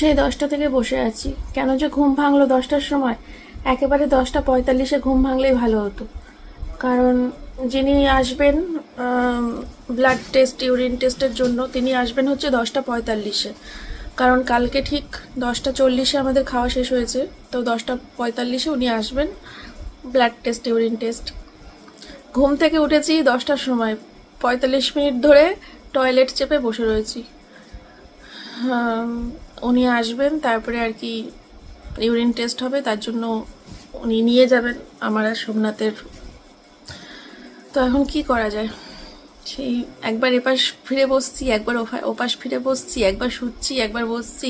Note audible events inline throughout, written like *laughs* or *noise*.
সেই দশটা থেকে বসে আছি। কেন যে ঘুম ভাঙলো দশটার সময়? একেবারে দশটা পঁয়তাল্লিশে ঘুম ভাঙলেই ভালো হতো। কারণ যিনি আসবেন ব্লাড টেস্ট ইউরিন টেস্টের জন্য তিনি আসবেন হচ্ছে দশটা পঁয়তাল্লিশে। কারণ কালকে ঠিক দশটা চল্লিশে আমাদের খাওয়া শেষ হয়েছে, তো দশটা পঁয়তাল্লিশে উনি আসবেন ব্লাড টেস্ট ইউরিন টেস্ট ঘুম থেকে উঠেছি দশটার সময়। পঁয়তাল্লিশ মিনিট ধরে টয়লেট চেপে বসে রয়েছি। উনি আসবেন, তারপরে আর কি ইউরিন টেস্ট হবে, তার জন্য উনি নিয়ে যাবেন আমার আর সোমনাথের। তো এখন কি করা যায়? সেই একবার এপাশ ফিরে বসছি, একবার ওপাশ ফিরে বসছি, একবার শুচ্ছি, একবার বসছি।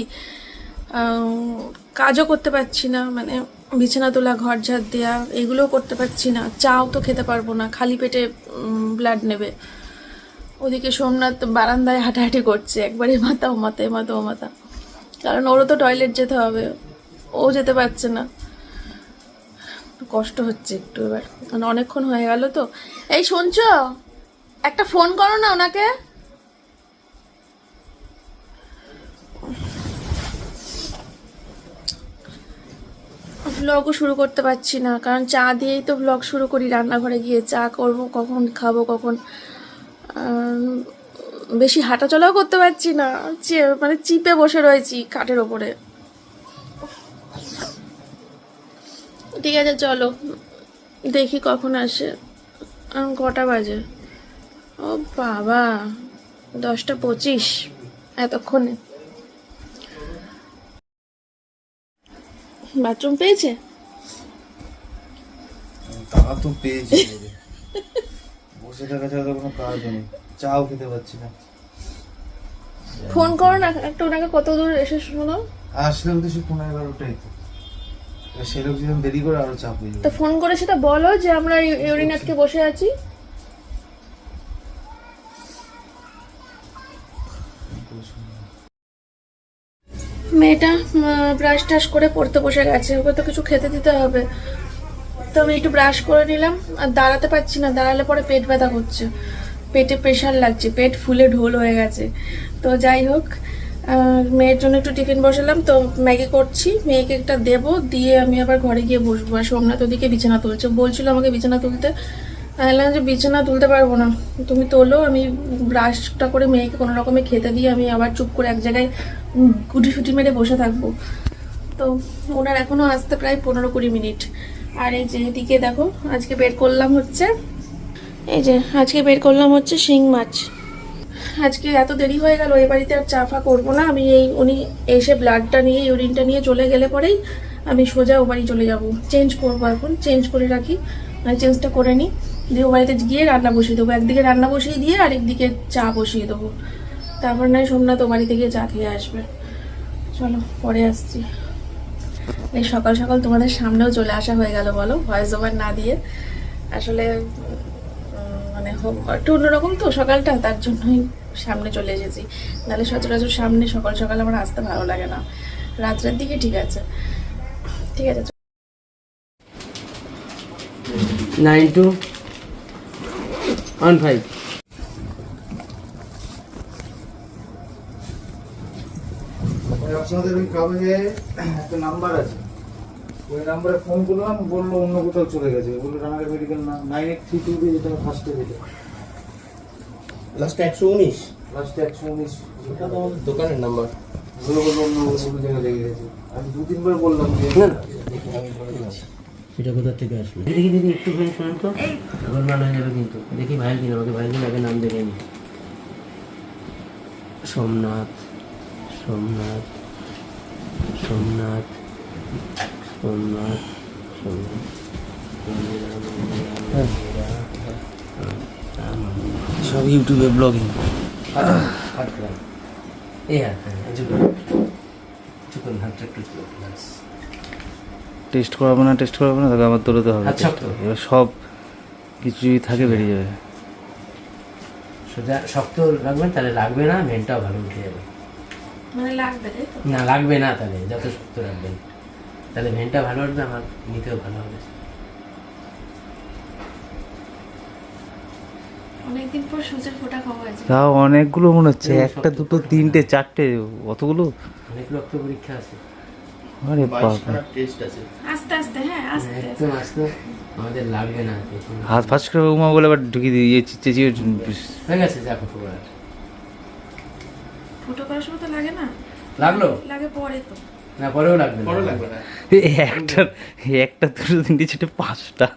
কাজও করতে পারছি না মানে বিছানা তোলা, ঘর ঝাড় দেওয়া এগুলোও করতে পারছি না। চাও তো খেতে পারব না, খালি পেটে ব্লাড নেবে। ওদিকে সোমনাথ বারান্দায় হাঁটাহাঁটি করছে, একবারে মাথা ও মাথা এ মাথা ও মাথা। কারণ ওরও তো টয়লেট যেতে হবে, ও যেতে পারছে না। কষ্ট হচ্ছে একটু এবার, কারণ অনেকক্ষণ হয়ে গেল তো। এই শুনছ? একটা ফোন করো না ওনাকে। ব্লগও শুরু করতে পারছি না, কারণ চা দিয়েই তো ব্লগ শুরু করি, রান্নাঘরে গিয়ে চা করব, কখন খাব, কখন বেশি হাঁটাচলাও করতে পারছি না। মানে চিপে বসে রয়েছি কাঠের ওপরে। ঠিক আছে চলো। দেখি কখন আসে। কটা বাজে? ও বাবা দশটা পঁচিশ এতক্ষণে। বাথরুম পেয়েছে? তা তো পেয়েছি। *laughs* থাকা ছাড়া তো কোনো কাজ নেই। চাও খেতে পাচ্ছি না। ফোন করো না একটু ওনাকে কত দূর এসে শোনো। আসলেও তো সে তো। লোক দেরি করে আরও চাপ হয়ে তো ফোন করে সেটা বলো যে আমরা ইউরিন আটকে বসে আছি। মেয়েটা ব্রাশ টাশ করে পড়তে বসে গেছে। ওকে তো কিছু খেতে দিতে হবে। তো আমি একটু ব্রাশ করে নিলাম। আর দাঁড়াতে পারছি না, দাঁড়ালে পরে পেট ব্যথা করছে। পেটে প্রেশার লাগছে, পেট ফুলে ঢোল হয়ে গেছে। তো যাই হোক মেয়ের জন্য একটু টিফিন বসালাম। তো ম্যাগি করছি, মেয়েকে একটা দেবো, দিয়ে আমি আবার ঘরে গিয়ে বসবো। আর সোমনাথ ওদিকে বিছানা তুলছে। বলছিল আমাকে বিছানা তুলতে বললাম যে বিছানা তুলতে পারব না। তুমি তোলো, আমি ব্রাশটা করে মেয়েকে কোনো রকমে খেতে দিয়ে আমি আবার চুপ করে এক জায়গায় গুটি ফুটি মেরে বসে থাকব। তো ওনার এখনও আসতে প্রায় পনেরো কুড়ি মিনিট। আর এই যে এদিকে দেখো, আজকে বের করলাম হচ্ছে, এই যে আজকে বের করলাম হচ্ছে শিং মাছ। আজকে এত দেরি হয়ে গেল এই বাড়িতে আর চা ফা করব না। আমি এই, উনি এসে ব্লাডটা নিয়ে ইউরিনটা নিয়ে চলে গেলে পরেই আমি সোজা ও বাড়ি চলে যাব। চেঞ্জ করব এখন চেঞ্জ করে রাখি। মানে চেঞ্জটা করে নিই। দিয়ে ও বাড়িতে গিয়ে রান্না বসিয়ে দেবো। একদিকে রান্না বসিয়ে দিয়ে আরেকদিকে চা বসিয়ে দেবো। তারপর নয় সোমনাথ ও বাড়িতে গিয়ে চা খেয়ে আসবে। চলো, পরে আসছি। এই সকাল সকাল তোমাদের সামনেও চলে আসা হয়ে গেল, বলো। ভয়েস ওভার না দিয়ে। আসলে মানে একটু অন্যরকম তো সকালটা, তার জন্যই সামনে চলে এসেছি। নাহলে সচরাচর সামনে সকাল সকাল আমার আসতে ভালো লাগে না। রাত্রের দিকে ঠিক আছে। ঠিক আছে নাইন টু ওয়ান ফাইভ আপনাদের ওই কাগজে একটা নাম্বার আছে ওই নাম্বারে ফোন করলাম বলল অন্য কোথাও চলে গেছে। বলল রানাঘাট মেডিকেল না নাইন এইট থ্রি টু যেটা ফার্স্টে যেটা। লাস্ট একশো উনিশ? লাস্টে একশো উনিশ। এটা তো আমাদের দোকানের নাম্বার। বলল বলল অন্য অন্য জায়গায় লেগে গেছে। আমি দু তিনবার বললাম যে না না। এটা কোথা থেকে আসলো? দেখি দেখি একটু ফোন শুনুন তো। গোলমাল হয়ে যাবে কিন্তু। দেখি ভাই কিনা আমাকে ভাই কিনা আগে নাম দেখে নি। সোমনাথ সোমনাথ। সোমনাথ সোমনাথ সোমনাথ। সব ইউটিউবে ব্লগিং হ্যাঁ। টেস্ট করাবো না টেস্ট করাবো না তাকে আবার তোলাতে হবে আচ্ছা, এবার সব কিছু যদি থাকে বেরিয়ে যাবে সোজা শক্ত রাখবেন তাহলে লাগবে না মেনটাও ভালো উঠে যাবে না লাগবে না তাহলে যত শক্ত রাখবেন তাহলে ভেনটা ভালো উঠবে আমার নিতেও ভালো হবে। অনেকদিন পর সূর্যের ফোটা খাওয়া হয়েছে তাও অনেকগুলো মনে হচ্ছে একটা দুটো তিনটে চারটে অতগুলো? অনেক রক্ত পরীক্ষা আছে। আরে বাবা। টেস্ট আছে। আস্তে আস্তে হ্যাঁ আস্তে একদম আসতে। আমাদের লাগবে না হাত ফাঁস করে উমা বলে আবার ঢুকিয়ে দিয়ে চেঁচিয়ে হয়ে গেছে যা ফুটো ফুটো করার সময় তো লাগে না? লাগল? লাগে পরে তো। না পরেও লাগবে পরেও লাগবে না। একটা একটা দুটো তিনটে পাঁচটা।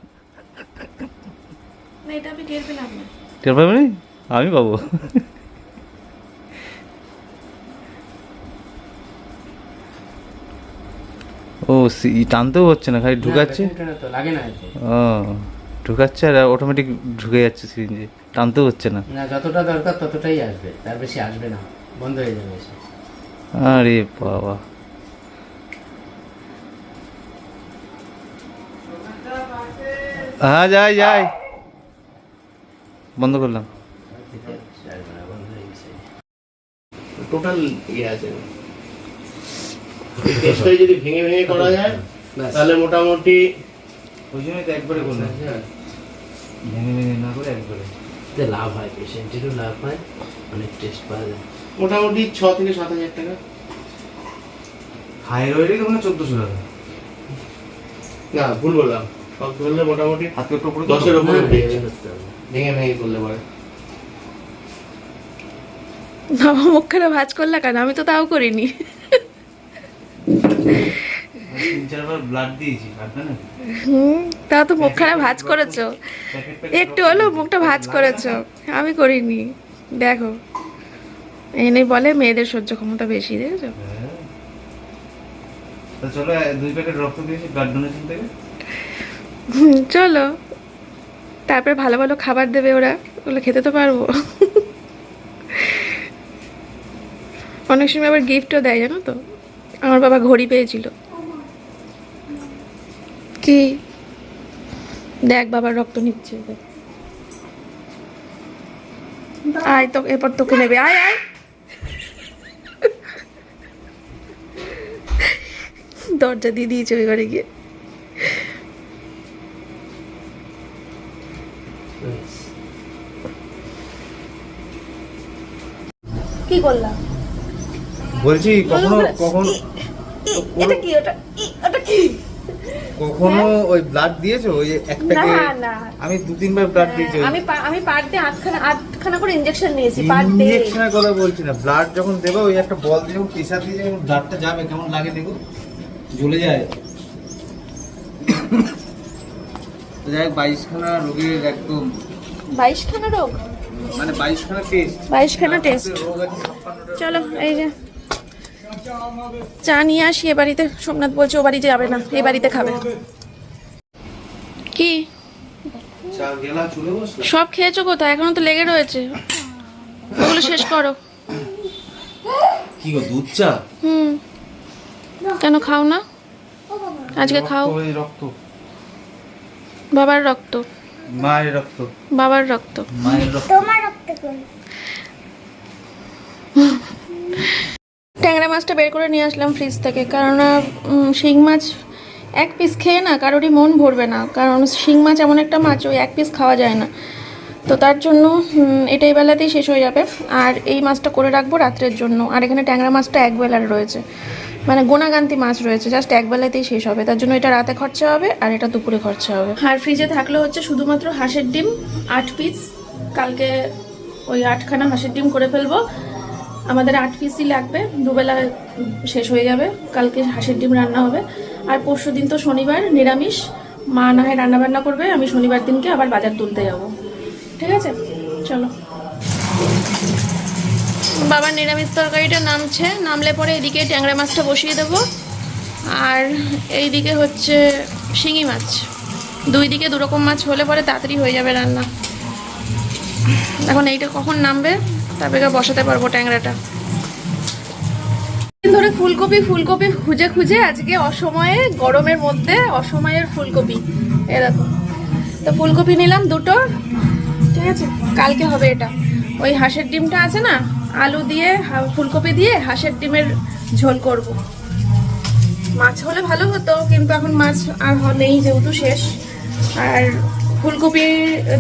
না এটা আমি টের পেলাম না। টের পাবে? আমি পাবো। ও সি- টানতেও হচ্ছে না খালি ঢুকাচ্ছে? লাগে না ও ঢুকাচ্ছে আর অটোমেটিক ঢুকে যাচ্ছে সিরিঞ্জে। টানতেও হচ্ছে না। না যতটা দরকার ততটাই আসবে তার বেশি আসবে না। বন্ধ হয়ে যাবে আরে বাবা। হ্যাঁ যাই যাই। বন্ধ করলাম। টোটাল ইয়ে আছে। যদি ভেঙে ভেঙে করা যায়। তাহলে মোটামুটি ওই জন্যই তো একবারে করলাম ভেঙে ভেঙে না করে একবারে। লাভ হয় পেশেন্টেরও লাভ হয় অনেক টেস্ট পাওয়া যায়। মোটামুটি ছ থেকে সাত হাজার টাকা। থাইরয়েডে কেমন চোদ্দশো টাকা। না ভুল বললাম। সব ধরলে মোটামুটি হাতে একটু উপরে দশের না, উঠে ভেঙে। ভেঙে করলে পরে। ভাজ করলা কেন? আমি তো তাও করিনি। তা তো মুখখানা ভাজ করেছ। একটু হলেও মুখটা ভাজ করেছ। আমি করিনি। দেখো। এনে বলে মেয়েদের সহ্য ক্ষমতা বেশি দেখেছ? তো চলো দুই প্যাকেট রক্ত দিয়েছি ব্লাড ডোনেশন থেকে। চলো। তারপরে ভালো ভালো খাবার দেবে ওরা ওগুলো খেতে তো পারব। অনেক সময় আবার গিফটও দেয় জানো তো? আমার বাবা ঘড়ি পেয়েছিল। কি? দেখ বাবার রক্ত নিচ্ছে। আয় তো এরপর তোকে নেবে। আয় আয়। দরজা দিয়ে দিয়েছে ওই ঘরে গিয়ে। কি করলাম বলছি কখনো কখনো এটা কি? ওটা কি? কখনো ওই ব্লাড দিয়েছ? ওই এক না প্যাকেট না। আমি দু তিনবার ব্লাড দিয়েছি আমি আমি পার ডে আটখানা আটখানা করে ইনজেকশন নিয়েছি পার ডে কথা বলছি না। ব্লাড যখন দেবে ওই একটা বল দিয়ে যখন দিয়ে যখন ব্লাডটা যাবে কেমন লাগে দেখো? জ্বলে যায়। যাই হোক বাইশখানা রোগের একদম বাইশখানা রোগ? মানে বাইশখানা টেস্ট বাইশখানা টেস্ট রোগ চলো এই যে। চা নিয়ে আসি এ বাড়িতে। সোমনাথ বলছে ও বাড়িতে যাবে না এ বাড়িতে খাবে। কি? সব খেয়েছো কোথায়? এখনও তো লেগে রয়েছে। ওগুলো শেষ করো। কি গো দুধ চা? হুম। কেন খাও না? আজকে খাও। রক্ত। বাবার রক্ত। মায়ের রক্ত। বাবার রক্ত। মায়ের রক্ত। তোমার রক্ত ট্যাংরা মাছটা বের করে নিয়ে আসলাম ফ্রিজ থেকে। কারণ শিং মাছ এক পিস খেয়ে না কারোরই মন ভরবে না। কারণ শিং মাছ এমন একটা মাছ ওই এক পিস খাওয়া যায় না। তো তার জন্য এটা এই বেলাতেই শেষ হয়ে যাবে। আর এই মাছটা করে রাখব রাত্রের জন্য। আর এখানে ট্যাংরা মাছটা এক বেলার রয়েছে। মানে গোনাগান্তি মাছ রয়েছে জাস্ট এক বেলাতেই শেষ হবে। তার জন্য এটা রাতে খরচা হবে আর এটা দুপুরে খরচা হবে। আর ফ্রিজে থাকলে হচ্ছে শুধুমাত্র হাঁসের ডিম, আট পিস কালকে ওই আটখানা হাঁসের ডিম করে ফেলব। আমাদের আট পিসই লাগবে, দুবেলা শেষ হয়ে যাবে, কালকে হাঁসের ডিম রান্না হবে। আর পরশু দিন তো শনিবার, নিরামিষ। মা না হয় রান্নাবান্না করবে, আমি শনিবার দিনকে আবার বাজার তুলতে যাব। ঠিক আছে? চলো। বাবার নিরামিষ তরকারিটা নামছে নামলে পরে এদিকে ট্যাংরা মাছটা বসিয়ে দেবো। আর এইদিকে হচ্ছে শিঙি মাছ। দুই দিকে দুরকম মাছ হলে পরে তাড়াতাড়ি হয়ে যাবে রান্না। এখন এইটা কখন নামবে তারপরে বসাতে পারব ট্যাংরাটা। ধরে ফুলকপি ফুলকপি খুঁজে খুঁজে আজকে অসময়ে, গরমের মধ্যে অসময়ের ফুলকপি। এরকম তো ফুলকপি নিলাম দুটো, ঠিক আছে? কালকে হবে এটা। ওই হাঁসের ডিমটা আছে না আলু দিয়ে ফুলকপি দিয়ে হাঁসের ডিমের ঝোল করব। মাছ হলে ভালো হতো, কিন্তু এখন মাছ আর নেই যেহেতু শেষ। আর ফুলকপি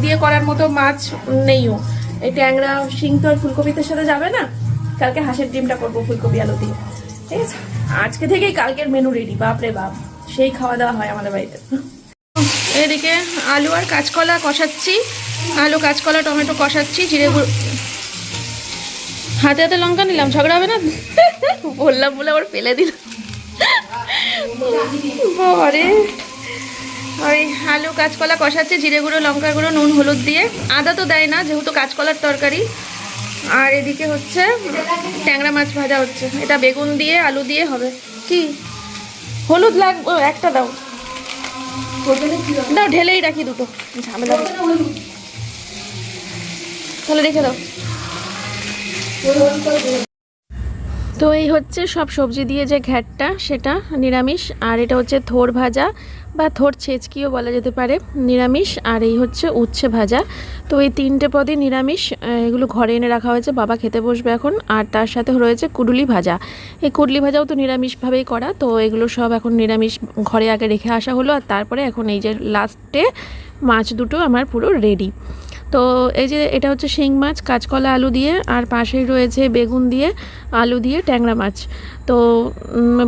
দিয়ে করার মতো মাছ নেইও। এই ট্যাংরা, শিং তো আর ফুলকপিতে সাথে যাবে না। কালকে হাঁসের ডিমটা করব ফুলকপি, আলু দিয়ে। ঠিক আছে? আজকে থেকেই কালকের মেনু রেডি বাপরে বাপ। সেই খাওয়া দাওয়া হয় আমাদের বাড়িতে। এদিকে আলু আর কাঁচকলা কষাচ্ছি। আলু, কাঁচকলা, টমেটো কষাচ্ছি, জিরে হাতে হাতে লঙ্কা নিলাম, ঝগড়া হবে না? বললাম, বলে আবার ফেলে দিল। ওই আলু, কাঁচকলা কষাচ্ছে, জিরে গুঁড়ো, লঙ্কা গুঁড়ো, নুন, হলুদ দিয়ে। আদা তো দেয় না, যেহেতু কাঁচকলার তরকারি। আর এদিকে হচ্ছে, ট্যাংরা মাছ ভাজা হচ্ছে। এটা বেগুন দিয়ে, আলু দিয়ে হবে। কি? হলুদ লাগবে একটা দাও। দাও, ঢেলেই রাখি দুটো। ঝামেলা। তাহলে রেখে দাও। তো এই হচ্ছে সব সবজি দিয়ে যে ঘ্যাটটা, সেটা নিরামিষ, আর এটা হচ্ছে থোর ভাজা বা থোর ছেচকিও বলা যেতে পারে, নিরামিষ, আর এই হচ্ছে উচ্ছে ভাজা। তো এই তিনটে পদই নিরামিষ এগুলো ঘরে এনে রাখা হয়েছে, বাবা খেতে বসবে এখন, আর তার সাথে রয়েছে কুডুলি ভাজা। এই কুডলি ভাজাও তো নিরামিষভাবেই করা, তো এগুলো সব এখন নিরামিষ ঘরে আগে রেখে আসা হলো, আর তারপরে এখন এই যে লাস্টে মাছ দুটো আমার পুরো রেডি তো এই যে এটা হচ্ছে শিং মাছ, কাঁচকলা আলু দিয়ে, আর পাশেই রয়েছে বেগুন দিয়ে, আলু দিয়ে ট্যাংরা মাছ। তো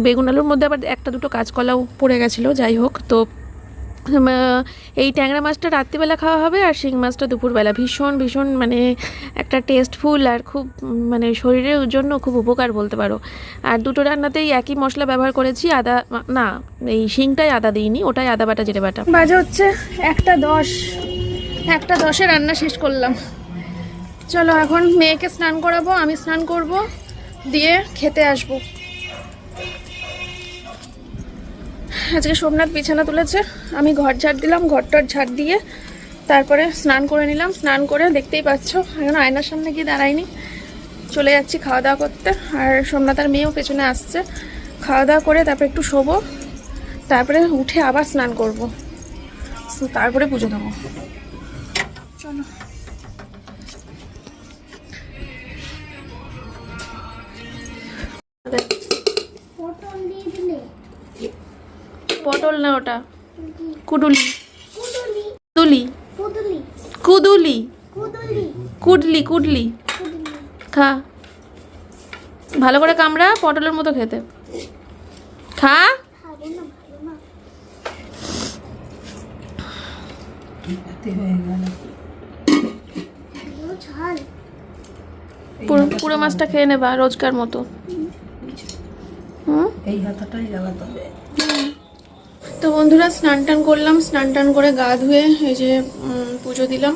বেগুন আলুর মধ্যে আবার একটা দুটো কাঁচকলাও পড়ে গেছিল, যাই হোক। তো এই ট্যাংরা মাছটা রাত্রিবেলা খাওয়া হবে, আর শিং মাছটা দুপুরবেলা। ভীষণ ভীষণ মানে একটা টেস্টফুল আর খুব মানে শরীরের জন্য খুব উপকার বলতে পারো। আর দুটো রান্নাতেই একই মশলা ব্যবহার করেছি, আদা, না, এই শিংটাই আদা দিইনি, ওটাই আদা বাটা, জিরে বাটা। বাজে হচ্ছে একটা দশ। একটা দশে রান্না শেষ করলাম। চলো এখন মেয়েকে স্নান করাবো, আমি স্নান করব, দিয়ে খেতে আসব। আজকে সোমনাথ বিছানা তুলেছে, আমি ঘর ঝাড় দিলাম ঘরটার ঝাড় দিয়ে তারপরে স্নান করে নিলাম। স্নান করে দেখতেই পাচ্ছ, এখন আয়নার সামনে গিয়ে দাঁড়াইনি চলে যাচ্ছি খাওয়া দাওয়া করতে, আর সোমনাথ আর মেয়েও পেছনে আসছে। খাওয়া দাওয়া করে তারপরে একটু শোবো, তারপরে উঠে আবার স্নান করব। তারপরে পুজো দেবো। চলো পটল না ওটা? কুডুলি কুদুলি। কুদুলি। কুডলি কুডলি খা। ভালো করে কামড়া পটলের মতো খেতে। খা। খাব না ভালো না। এগুলো ঝাল। পুরো পুরো মাছটা খেয়ে নেবা রোজকার মতো। হুম? এই হাতাটাই লাগাতে হবে তো বন্ধুরা স্নান টান করলাম স্নান টান করে গা ধুয়ে এই যে পুজো দিলাম।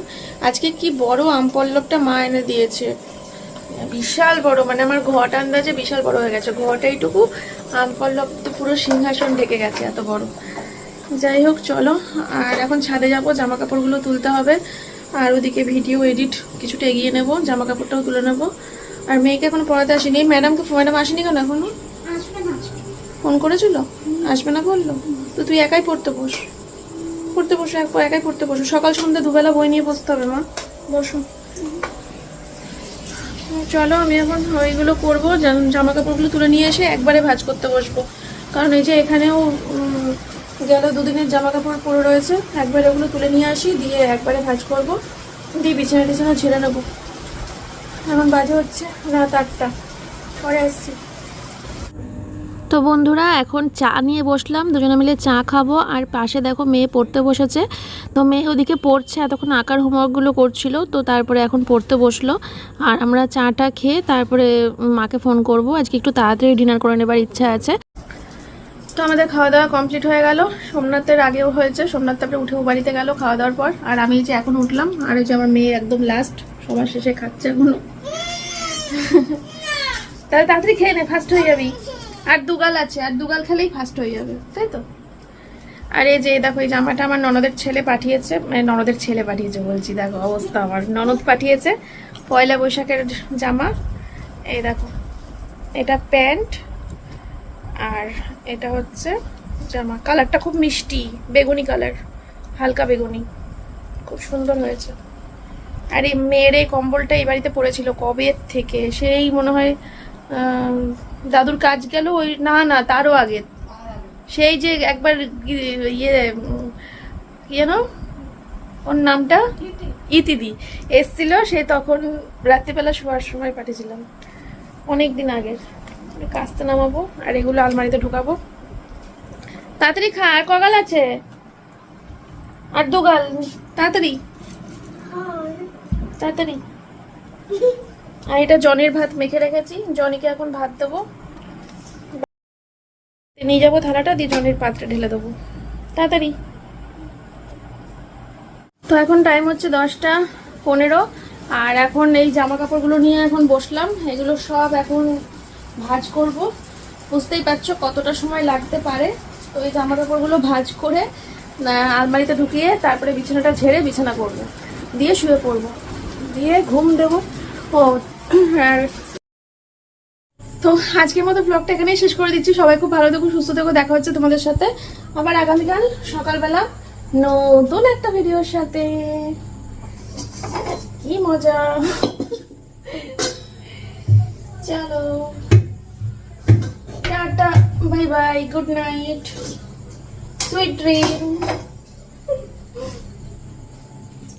আজকে কি বড় আম পল্লবটা মা এনে দিয়েছে? বিশাল বড় মানে আমার ঘট আন্দাজে বিশাল বড় হয়ে গেছে। ঘট এইটুকু আম পল্লব তো পুরো সিংহাসন ঢেকে গেছে এত বড়। যাই হোক চলো। আর এখন ছাদে যাব জামা কাপড়গুলো তুলতে হবে। আর ওদিকে ভিডিও এডিট কিছুটা এগিয়ে নেব জামা কাপড়টাও তুলে নেব। আর মেয়েকে এখন পড়াতে আসেনি। ম্যাডামকে ম্যাডাম আসেনি কেন এখনও? ফোন করেছিল? আসবে না বলল? তো তুই একাই পড়তে বস। পড়তে বসো এক একাই পড়তে বসো। সকাল সন্ধ্যা দুবেলা বই নিয়ে বসতে হবে মা। বসো। চলো আমি এখন ওইগুলো করব জামা কাপড়গুলো তুলে নিয়ে এসে একবারে ভাঁজ করতে বসবো। কারণ এই যে এখানেও গেল দুদিনের জামা কাপড় পরে রয়েছে। একবারে ওগুলো তুলে নিয়ে আসি, দিয়ে একবারে ভাঁজ করব। দিয়ে বিছানা টিছানা ছেড়ে নেব। এখন বাজে হচ্ছে রাত আটটা। পরে আসছি। তো বন্ধুরা, এখন চা নিয়ে বসলাম। দুজনে মিলে চা খাব। আর পাশে দেখো মেয়ে পড়তে বসেছে। তো মেয়ে ওদিকে পড়ছে, এতক্ষণ আঁকার হোমওয়ার্কগুলো করছিল। তো তারপরে এখন পড়তে বসল। আর আমরা চাটা খেয়ে তারপরে মাকে ফোন করব। আজকে একটু তাড়াতাড়ি ডিনার করে নেবার ইচ্ছা আছে। তো আমাদের খাওয়া দাওয়া কমপ্লিট হয়ে গেল। সোমনাথের আগেও হয়েছে, সোমনাথ তারপরে উঠেও বাড়িতে গেল খাওয়া দাওয়ার পর। আর আমি যে এখন উঠলাম, আর এই যে আমার মেয়ে একদম লাস্ট সবার শেষে খাচ্ছে এখনও। তাহলে তাড়াতাড়ি খেয়ে নে ফার্স্ট হয়ে যাবি। আর দুগাল আছে, আর দুগাল খেলেই ফার্স্ট হয়ে যাবে, তাই তো? আর এই যে, দেখো, এই জামাটা আমার ননদের ছেলে পাঠিয়েছে মানে ননদের ছেলে পাঠিয়েছে বলছি, দেখো অবস্থা আমার। ননদ পাঠিয়েছে পয়লা বৈশাখের জামা। এই দেখো, এটা প্যান্ট, আর এটা হচ্ছে জামা। কালারটা খুব মিষ্টি, বেগুনি কালার, হালকা বেগুনি। খুব সুন্দর হয়েছে। আর এই মেয়ের এই কম্বলটা এই বাড়িতে পড়েছিল কবে থেকে? সেই মনে হয় দাদুর কাজ গেল, ওই না না, তারও আগে। সেই যে একবার ইয়ে যেন? ওর নামটা? ইতিদি। এসছিল, সে তখন রাত্রিবেলা শোয়ার সময় পাঠিয়েছিলাম। অনেক দিন আগের। কাস্তে নামাবো, আর এগুলো আলমারিতে ঢুকাবো। তাড়াতাড়ি খা, আর কগাল আছে? আর দুগাল, তাড়াতাড়ি। তাড়াতাড়ি। আর এটা জনের ভাত মেখে রেখেছি, জনিকে এখন ভাত দেবো। নিয়ে যাব থালাটা, দিয়ে জনের পাত্রে ঢেলে দেবো। তাড়াতাড়ি। তো এখন টাইম হচ্ছে দশটা পনেরো, আর এখন এই জামা কাপড়গুলো নিয়ে এখন বসলাম। এগুলো সব এখন ভাঁজ করব। বুঝতেই পারছ কতটা সময় লাগতে পারে। তো এই জামা কাপড়গুলো ভাঁজ করে আলমারিতে ঢুকিয়ে তারপরে বিছানাটা ঝেড়ে বিছানা করব। দিয়ে শুয়ে পড়ব। দিয়ে ঘুম দেবো। ও, আর তো আজকের মতো ব্লগটা এখানেই শেষ করে দিচ্ছি। সবাই খুব ভালো থেকো, সুস্থ থেকো, দেখা হচ্ছে তোমাদের সাথে। আবার আগামীকাল সকালবেলা নতুন একটা ভিডিওর সাথে। কি মজা। চলো। Tata bye bye good night sweet dream